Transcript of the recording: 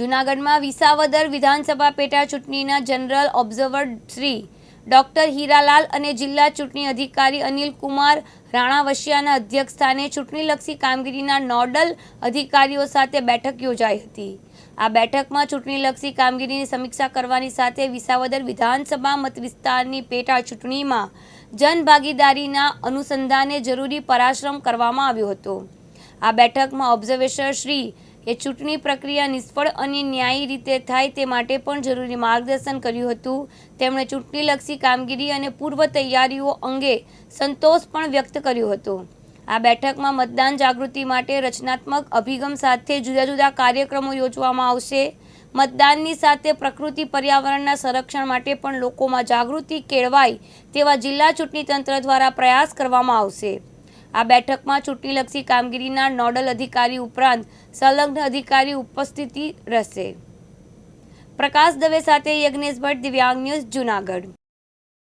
જૂનાગઢમાં વિસાવદર વિધાનસભા પેટા ચૂંટણીના general observer Shri doctor Hiralal અને જિલ્લા ચૂંટણી અધિકારી અનિલ કુમાર રાણાવસિયાના અધ્યક્ષસ્થાને ચૂંટણીલક્ષી કામગીરીના નોડલ અધિકારીઓ સાથે બેઠક યોજાઈ હતી. આ બેઠકમાં ચૂંટણીલક્ષી કામગીરીની સમીક્ષા કરવાની સાથે વિસાવદર વિધાનસભા મત વિસ્તારની પેટા ચૂંટણીમાં જનભાગીદારીના અનુસંધાને જરૂરી પરાશ્રમ કરવામાં આવ્યો હતો. આ બેઠકમાં ઓબ્ઝર્વેશન શ્રી એ ચૂંટણી પ્રક્રિયા નિષ્ફળ અને ન્યાયી રીતે થાય તે માટે પણ જરૂરી માર્ગદર્શન કર્યું હતું. તેમણે ચૂંટણીલક્ષી કામગીરી અને પૂર્વ તૈયારીઓ અંગે સંતોષ પણ વ્યક્ત કર્યો હતો. આ બેઠકમાં મતદાન જાગૃતિ માટે રચનાત્મક અભિગમ સાથે જુદા જુદા કાર્યક્રમો યોજવામાં આવશે. મતદાનની સાથે પ્રકૃતિ પર્યાવરણના સંરક્ષણ માટે પણ લોકોમાં જાગૃતિ કેળવાય તેવા જિલ્લા ચૂંટણી તંત્ર દ્વારા પ્રયાસ કરવામાં આવશે. આ બેઠકમાં ચૂંટણીલક્ષી કામગીરીના નોડલ અધિકારી ઉપરાંત સંલગ્ન અધિકારી ઉપસ્થિતિ રહેશે. પ્રકાશ દવે સાથે યજ્ઞેશ ભટ્ટ દિવ્યાંગ ન્યૂઝ જુનાગઢ.